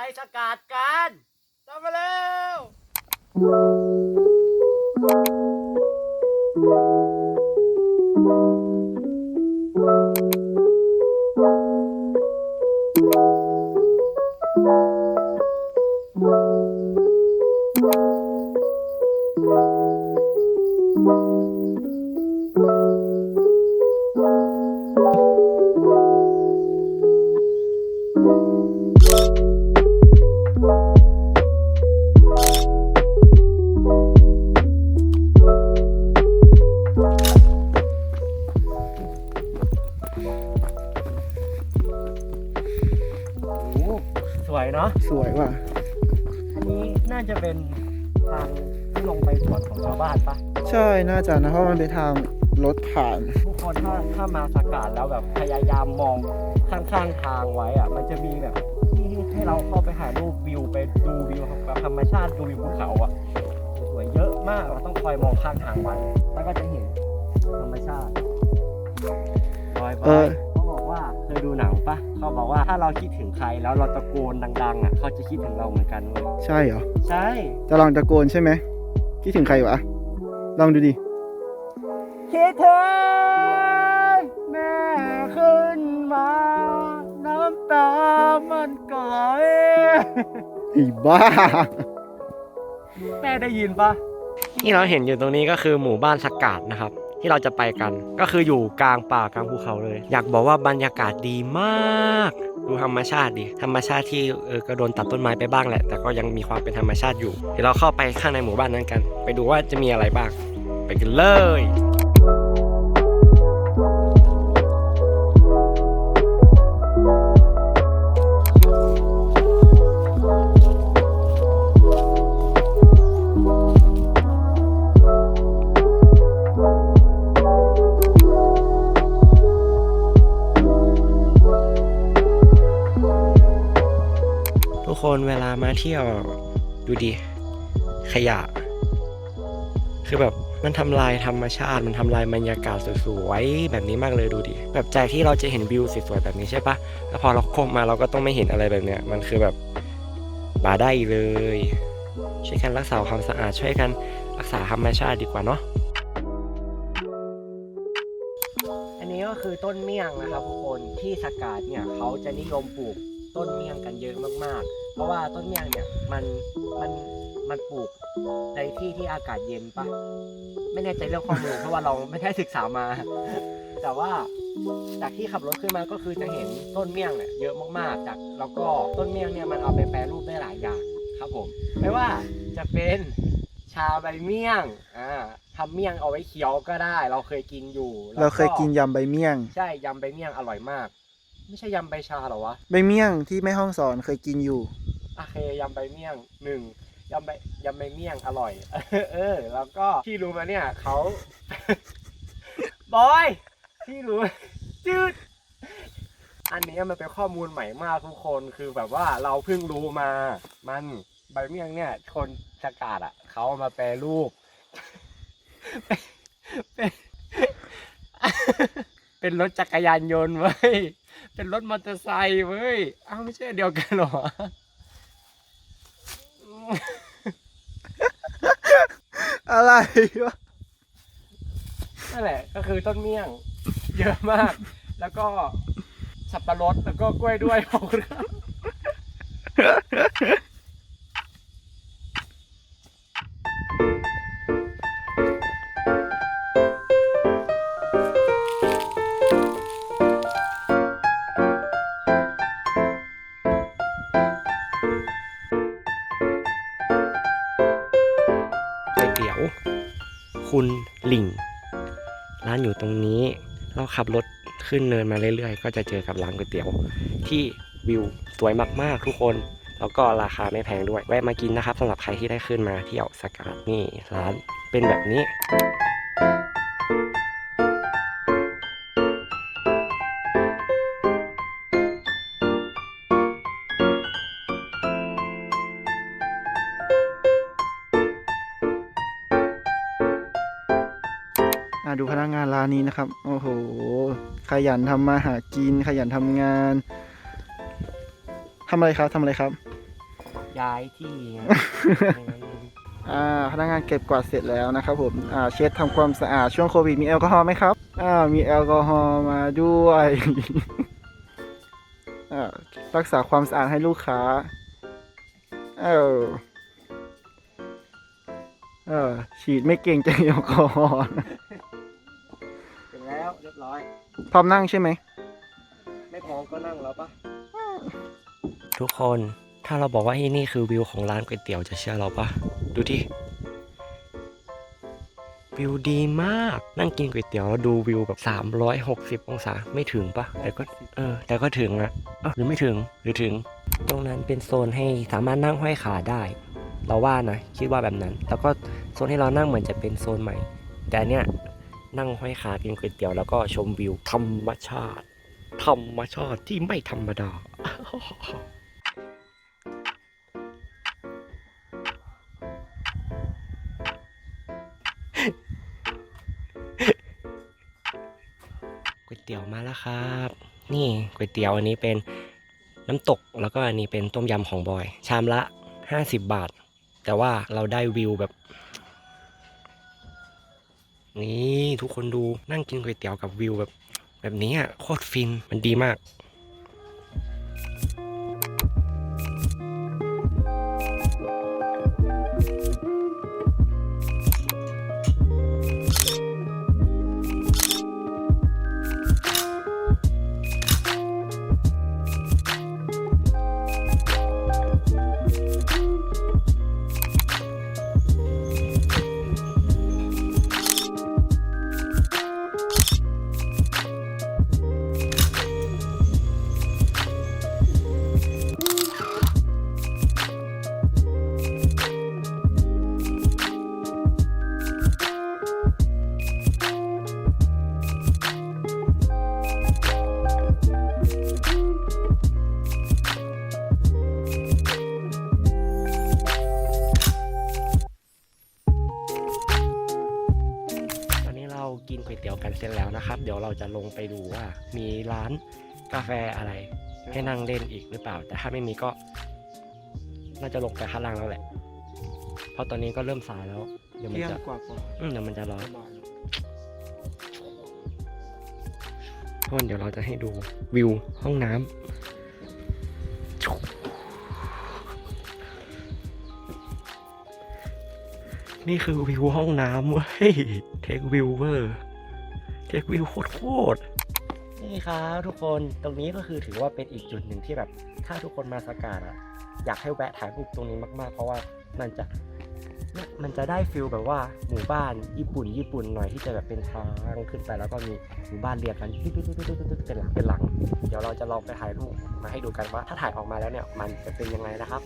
ไปสกัดกันตามมาเร็ว นี้น่าจะเป็นทางที่ลงไปสวนของชาวบ้านปะใช่น่าจะนะเพราะมันเป็นทางรถผ่านทุกคนถ้าถ้ามาสกัดแล้วแบบพยายามมองข้างๆทางไว้อะมันจะมีแบบที่ให้เราเข้าไปถ่ายรูปวิวไปดูวิวแบบธรรมชาติดูวิวภูเขาอะสวยเยอะมากเราต้องคอยมองข้างทางไว้แล้วก็จะเห็นธรรมชาติบอยบเออ ยอเขาบอกว่าเคยดูหนังปะเขาบอกว่าถ้าเราคิดถึงใครแล้วเราตะโกนดังๆอะเขาจะคิดถึงเราเหมือนกันเว้ยใช่เหรอ ใช่จะลองตะโกนใช่ไหม คิดถึงใครวะ ลองดูดิ คิดถึงแม่ขึ้นมา น้ำตามันก่อยไอ้บ้า แม่ได้ยินปะที่เราเห็นอยู่ตรงนี้ก็คือหมู่บ้านสกาดนะครับ ที่เราจะไปกัน ก็คืออยู่กลางป่ากลางภูเขาเลย อยากบอกว่าบรรยากาศดีมาก ดูธรรมชาติดี ธรรมชาติที่เออก็โดนตัดต้นไม้ไปบ้างแหละ แต่ก็ยังมีความเป็นธรรมชาติอยู่เดี๋ยวเราเข้าไปข้างในหมู่บ้านนั้นกัน ไปดูว่าจะมีอะไรบ้าง ไปกันเลย คนเวลามาเที่ยวดูดิ ขยะ คือแบบมันทำลายธรรมชาติ มันทำลายบรรยากาศสวยๆแบบนี้มากเลยดูดิ แบบจากที่เราจะเห็นวิวสวยๆแบบนี้ใช่ปะแล้วพอเราโค้งมาเราก็ต้องไม่เห็นอะไรแบบเนี้ย มันคือแบบบาได้เลย ช่วยกันรักษาความสะอาดช่วยกันรักษาธรรมชาติดีกว่าเนาะ อันนี้ก็คือต้นเมี่ยงนะครับทุกคนที่สกาดเนี่ยเขาจะนิยมปลูก ต้นเมี่ยงกันเยอะมากๆ เพราะว่าต้นเมี่ยงเนี่ยมันมันมันปลูกในที่ที่อากาศเย็นปะไม่แน่ใจเรื่องข้อมูลเพราะว่าเราไม่ได้ศึกษามา แต่ว่าจากที่ขับรถขึ้นมาก็คือจะเห็นต้นเมี่ยงเนี่ยเยอะมากๆ จากแล้วก็ต้นเมี่ยงเนี่ยมันเอาไปแปรรูปได้หลายอย่างครับผมไม่ว่าจะเป็นชาใบเมี่ยงอ่าทำเมี่ยงเอาไว้เคี้ยวก็ได้ เราเคยกินอยู่แล้วเราเคยกินยำใบเมี่ยง ใช่ยำใบเมี่ยงอร่อยมาก ไม่ใช่ยำใบชาเหรอวะใบเมี่ยงที่แม่ห้องสอนเคยกินอยู่โอเคยำใบเมี่ยงหนึ่งยำใบยำใบเมี่ยงอร่อย เออ แล้วก็ที่รู้มาเนี่ยเขาบอยที่รู้จืดอันนี้มันเป็นข้อมูลใหม่มากทุกคนคือแบบว่าเราเพิ่งรู้มา มันใบเมี่ยงเนี่ย คนสกาดอะเขาเอามาแปรรูปเป็นเป็นรถจักรยานยนต์เว้ย เป็นรถมอเตอร์ไซค์เว้ยอ้าวไม่ใช่อันเดียวกันเหรออะไรวะนั่นแหละ ก็คือต้นเมี่ยง เยอะมาก แล้วก็สับปะรดแล้วก็กล้วยด้วยขอบคุณครับ คุณหลิง ร้านอยู่ตรงนี้เราขับรถขึ้นเนินมาเรื่อยๆ ก็จะเจอกับร้านก๋วยเตี๋ยวที่วิวสวยมากๆ ทุกคน แล้วก็ราคาไม่แพงด้วย แวะมากินนะครับสำหรับใครที่ได้ขึ้นมาเที่ยวสกาดนี่ร้านเป็นแบบนี้ อะดูพนักงานร้านนี้นะครับ โอ้โห ขยันทำมาหากิน ขยันทำงานทำอะไรครับทำอะไรครับ ย้ายที่ไงอ่าพนักงานเก็บกวาดเสร็จแล้วนะครับผม อ่าเช็ดทำความสะอาดช่วงโควิดมีแอลกอฮอล์ไหมครับ อ่ามีแอลกอฮอล์มาด้วย อ่ารักษาความสะอาดให้ลูกค้า เออเออฉีดไม่เก่งใจแอลกอฮอล์เสร็จแล้วเรียบร้อยพร้อมนั่งใช่ไหม ไม่พร้อมก็นั่งแล้วปะทุกคนถ้าเราบอกว่าที่นี่คือวิวของร้านก๋วยเตี๋ยวจะเชื่อเราปะดูดิวิวดีมากนั่งกินก๋วยเตี๋ยวแล้วดูวิวแบบ 360 องศาไม่ถึงปะแต่ก็เออแต่ก็ถึงอะเอ้าหรือไม่ถึงหรือถึง ตรงนั้นเป็นโซนให้สามารถนั่งห้อยขาได้ เราว่านะคิดว่าแบบนั้น แล้วก็โซนให้เรานั่งเหมือนจะเป็นโซนใหม่ แต่อันเนี้ย นั่งห้อยขากินก๋วยเตี๋ยวแล้วก็ชมวิวธรรมชาติ ธรรมชาติที่ไม่ธรรมดา ก๋วยเตี๋ยวมาแล้วครับ นี่ก๋วยเตี๋ยวอันนี้เป็นน้ำตกแล้วก็อันนี้เป็นต้มยำของบอย ชามละ 50 บาท แต่ว่าเราได้วิวแบบ นี่ทุกคนดูนั่งกินก๋วยเตี๋ยวกับวิวแบบ แบบนี้อะโคตรฟินมันดีมาก กินก๋วยเตี๋ยวกันเสร็จแล้วนะครับ เดี๋ยวเราจะลงไปดูว่า มีร้านกาแฟอะไร ให้นั่งเล่นอีกหรือเปล่า แต่ถ้าไม่มีก็ น่าจะลงไปข้างล่างแล้วแหละ เพราะตอนนี้ก็เริ่มสายแล้วเดี๋ยวมันเที่ยงจะกว่าอืมเดี๋ยวมันจะร้อนทุกคนเดี๋ยวเราจะให้ดูวิวห้องน้ำ นี่คือวิวห้องน้ำเว้ย เทควิวเวอร์เทควิวโคตรโคตรนี่ครับทุกคนตรงนี้ก็คือถือว่าเป็นอีกจุดหนึ่งที่แบบ ถ้าทุกคนมาสกกาดอะอยากให้แวะถ่ายรูปตรงนี้มาก ๆ เพราะว่ามันจะมันจะได้ฟิลแบบว่าหมู่บ้านญี่ปุ่น ญี่ปุ่นหน่อยที่จะแบบเป็นทางขึ้นไปแล้วก็มีหมู่บ้านเรียงกันตึ๊ดๆๆๆๆเป็นหลังเป็นหลัง เดี๋ยวเราจะลองไปถ่ายรูปมาให้ดูกันว่า ถ้าถ่ายออกมาแล้วเนี่ยมันจะเป็นยังไงนะครับ